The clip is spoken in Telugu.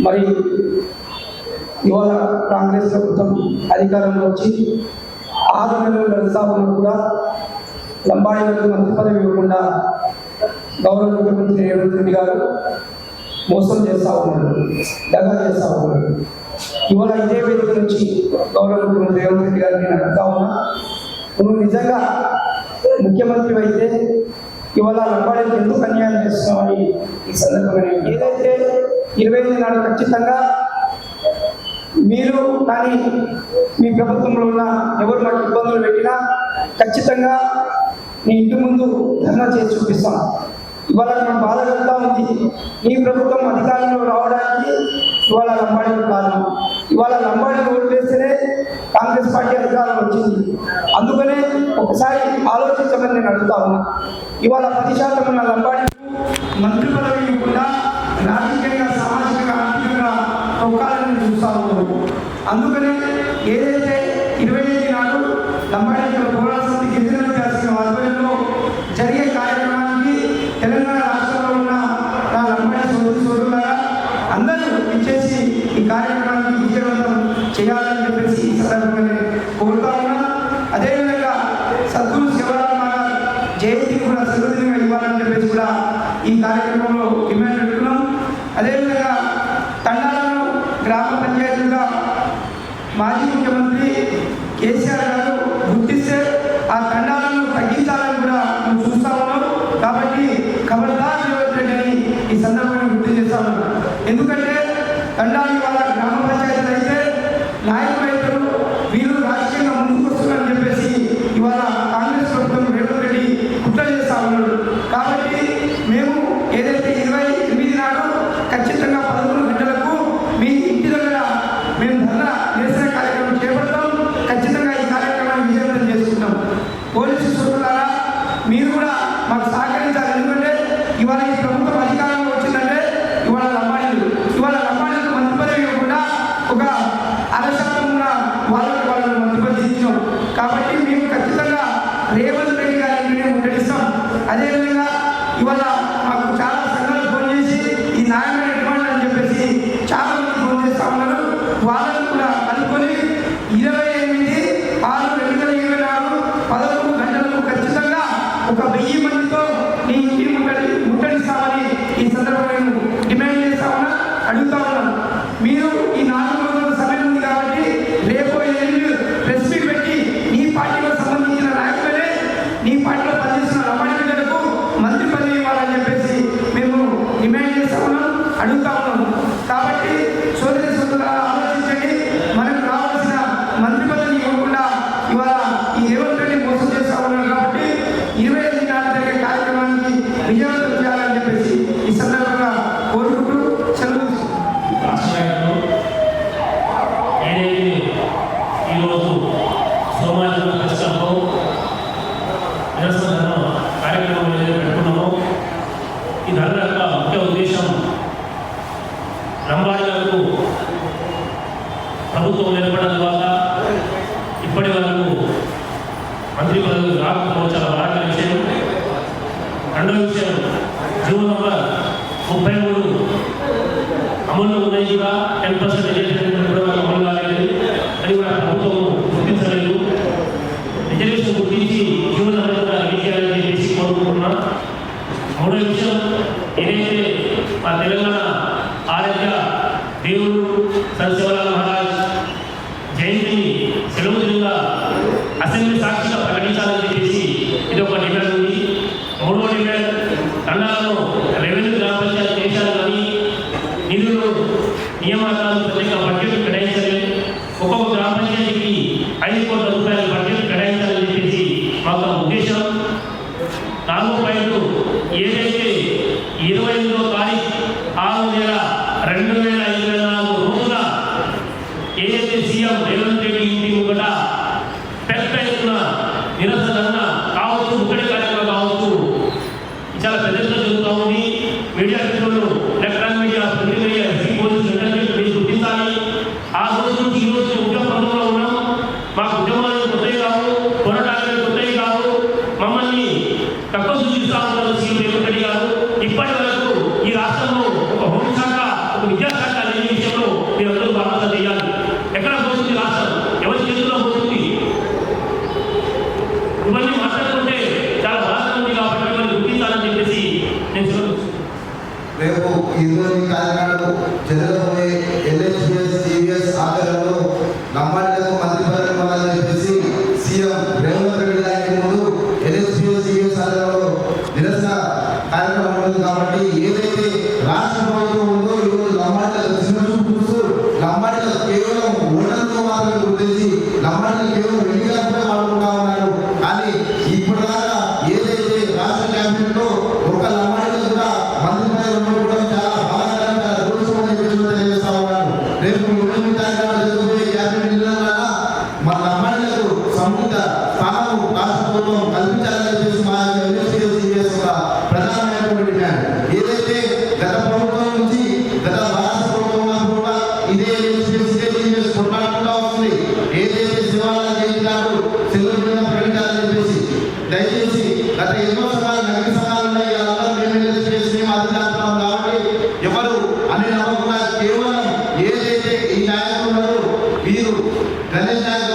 మరి ఇవాళ కాంగ్రెస్ ప్రభుత్వం అధికారంలో వచ్చి ఆరు నెలలు గడుస్తా కూడా లంబాడీలకు మంత్రి పదవి ఇవ్వకుండా గౌరవ ముఖ్యమంత్రి రేవంత్ రెడ్డి గారు మోసం చేస్తా ఉన్నాడు దగా చేస్తా ఉన్నాడు ఇవాళ ఇదే వేదిక నుంచి గౌరవ ముఖ్యమంత్రి రేవంత్ రెడ్డి గారిని నేను అడుగుతా ఉన్నా నువ్వు నిజంగా ముఖ్యమంత్రి అయితే ఇవాళ లంబాడీలకు ఎందుకు అన్యాయం చేస్తున్నామని ఈ సందర్భంగా ఏదైతే ఇరవై ఐదు నాడు ఖచ్చితంగా మీరు కానీ మీ ప్రభుత్వంలో ఉన్న ఎవరు మాకు ఇబ్బందులు పెట్టినా ఖచ్చితంగా మీ ఇంటి ముందు ధర్నా చేసి చూపిస్తాం. ఇవాళ మనం బాధ కలుగుతా ఉంది. మీ ప్రభుత్వం అధికారంలో రావడానికి ఇవాళ లంబాడీలు కారణం. ఇవాళ లంబాడీలు ఓటు వేస్తేనే కాంగ్రెస్ పార్టీ అధికారం వచ్చింది. అందుకనే ఒకసారి ఆలోచించమని నేను అడుగుతా ఉన్నా. ఇవాళ పది శాతం ఉన్న లంబాడీ మంత్రి పదవి ఇవ్వకుండా అందుకనే ఏదైతే ఇరవై ఐదు నాడు లంబాడీ పోరాటం గిరిజన విద్యాసం ఆధ్వర్యంలో జరిగే కార్యక్రమానికి తెలంగాణ రాష్ట్రంలో ఉన్న నా లంబాడీ సోదరి సోదరులారా అందరూ ఇచ్చేసి ఈ కార్యక్రమానికి విజయవంతం చేయాలని చెప్పేసి ఈ సందర్భంగా నేను కోరుతా ఉన్నా అదేవిధంగా సద్గురు శివరామ జయంతిని కూడా సెలవుదినంగా ఇవ్వాలని చెప్పేసి కూడా ఈ కార్యక్రమంలో డిమాండ్ పెట్టుకున్నాం అదేవిధంగా తండాలను గ్రామ పంచాయతీలుగా మాజీ ముఖ్యమంత్రి కేసీఆర్ గారు గుర్తిస్తే ఆ తండాలను తగ్గించాలని కూడా మేము చూస్తా ఉన్నాం కాబట్టి ఖబర్దార్ రేవంత్ రెడ్డి అని ఈ సందర్భంగా గుర్తు చేస్తా ఉన్నాం ఎందుకంటే తండాలు ఇవాళ గ్రామ పంచాయతీలు అయితే నాయకులు రైతులు వీళ్ళు రాజకీయంగా ముందుకు వస్తున్నారని చెప్పేసి ఇవాళ కాంగ్రెస్ ప్రభుత్వం రేవంత్ రెడ్డి కుట్ర చేస్తా ఉన్నాడు కాబట్టి మేము ఏదైతే ఇరవై ఎనిమిది నాడు ఖచ్చితంగా పదకొండు గంటలకు మీ ఇంటి దగ్గర మేము ధర్నా నిరసన కార్యక్రమం చేపడతాం ఖచ్చితంగా ఈ కార్యక్రమాన్ని విజయవంతం చేసుకుంటాం పోలీసు సోదరులారా మీరు కూడా మాకు సహకరించాలి ఎందుకంటే ఇవాళ ఈ ప్రభుత్వం అధికారంలో వచ్చిందంటే ఇవాళ లంబాడీలు ఇవాళ లంబాడీలకు మంత్రి పదవి ఇవ్వకుండా ఒక అరశాతం ఉన్న వాళ్ళకి వాళ్ళని మంత్రి పదవి ఇచ్చాం కాబట్టి మేము ఖచ్చితంగా రేవంత్ రెడ్డి గారిని మేము ముట్టడిస్తాం అదేవిధంగా ఇవాళ మాకు చాలా సంఘాలు ఫోన్ చేసి ఈ న్యాయమైన డిమాండ్ అని చెప్పేసి చాలా మంది ఫోన్ చేస్తా ఉన్నారు వాళ్ళని కూడా కనుక్కొని ఇరవై ఎనిమిది ఆరు రెండు వేల ఇరవై నాలుగు పదకొండు గంటలకు ఖచ్చితంగా ఒక వెయ్యి మందితో నీ ఇంటి ముట్టడి ముట్టడిస్తామని ఈ సందర్భంగా నేను డిమాండ్ చేస్తా ఉన్నా అడుగుతా ఉన్నాను మీరు ఈ నాలుగు రోజుల సమయం ఉంది కాబట్టి రేపు ఎనిమిది ప్రెస్ మీట్ పెట్టి నీ పార్టీలో సంబంధించిన నాయకులనే నీ పార్టీలో పనిచేస్తున్న రమణ బిడ్డలకు మంత్రి పదవి ఇవ్వాలని చెప్పేసి మేము డిమాండ్ చేస్తా ఉన్నాం అడుగుతా ఉన్నాం కాబట్టి సోదరి సోదరుల ఆలోచించండి మనకు రావాల్సిన మంత్రి పదవి ఇవ్వకుండా ఇవాళ ఈ రేవంత్ రెడ్డి మోసం చేస్తా ఉన్నాం కాబట్టి ఇరవై ఐదు నాడు జరిగే కార్యక్రమానికి విజయవంతం చేయాలని చెప్పేసి ఈ సందర్భంగా కోరుకుంటూ సెలవు తీసుకుంటున్నాను. రాష్ట్రంలో ఏదైతే ఈరోజు సోమాజిక కష్టంలో నిరసన కార్యక్రమం ఏదైతే పెట్టుకున్నామో ఈ ధర్మ యొక్క ముఖ్య ఉద్దేశం రంబాడీలకు ప్రభుత్వం ఏర్పడిన తర్వాత ఇప్పటి వరకు మంత్రి పదవి రాకపోవడం చాలా బాగా విషయం. రెండవ విషయం జీవో నంబర్ ముప్పై మూడు అమల్లో ఉన్నాయి కూడా టెన్ పర్సెంట్ రిజర్వేషన్ కూడా మనకు అమలు కాలేదు అది కూడా ప్రభుత్వం గుర్తించలేదు. రిజర్వేషన్ గుర్తించి జీవన కూడా రిలీజ్ చెప్పేసి కోరుకుంటున్నా. మూడో విషయం ఏదైతే మా తెలంగాణ ఆరోగ్య దేవుడు సత్యవరాల మహారాజ్ జయంతిని సెలవు దినంగా అసెంబ్లీ సాక్షిగా మీడియా మిత్రులు ఎలక్ట్రానిక్ మీడియా ప్రింట్ ఆ రోజు రోజు ఉద్యమ పనుల్లో ఉన్నాం. మాకు ఉద్యమాలు కొత్తవి కావు పోరాటాలు కొత్తవి కావు. మమ్మల్ని తక్కువ సూచిస్తా ఉన్నారు సీఎం రేవంత్ ఈ రాష్ట్రంలో ఒక విద్యాశాఖ లేని విషయంలో మీరందరూ ఎక్కడ పోతుంది రాష్ట్రం? ఎవరి చేతిలో పోతుంది? ఇవన్నీ మాట్లాడారు ఇరవై కార్యక్రమాలు జరగబోయే ఎల్హెచ్పిఎస్ టీవీఎస్ ఆధ్వర్యంలో లంబాడిలకు మంత్రి పదవి చెప్పేసి సీఎం రేవంత్ రెడ్డి ముందు నిరసన కార్యక్రమం ఉంటుంది కాబట్టి ఏదైతే రాష్ట్ర ప్రభుత్వం ఉందో ఈరోజు లంబాడిలకు చిన్న చూపు కేవలం ఓటర్లతో మాత్రమే గుర్తించి లంబాడిలకు కేవలం వెండిగానే పెట్టారు ఏదైతే గత ప్రభుత్వం నుంచి గత రాష్ట్ర ప్రభుత్వం కూడా ఇదే ఎన్ఎస్పీఎస్ వస్తుంది. ఏదైతే చేయించారు సెలవు మీద ప్రకటించాలని చెప్పేసి. దయచేసి గత ఎన్నో సంఘాలు నగర సంఘాలు ఉన్నాయి. వాళ్ళందరూ మేము ఎన్ఎస్పీఎస్ మేము అధికారులు కాబట్టి ఎవరు అని నమ్మకుండా కేవలం ఏదైతే ఈ నాయకులు వీరు గణేష్ నాయక్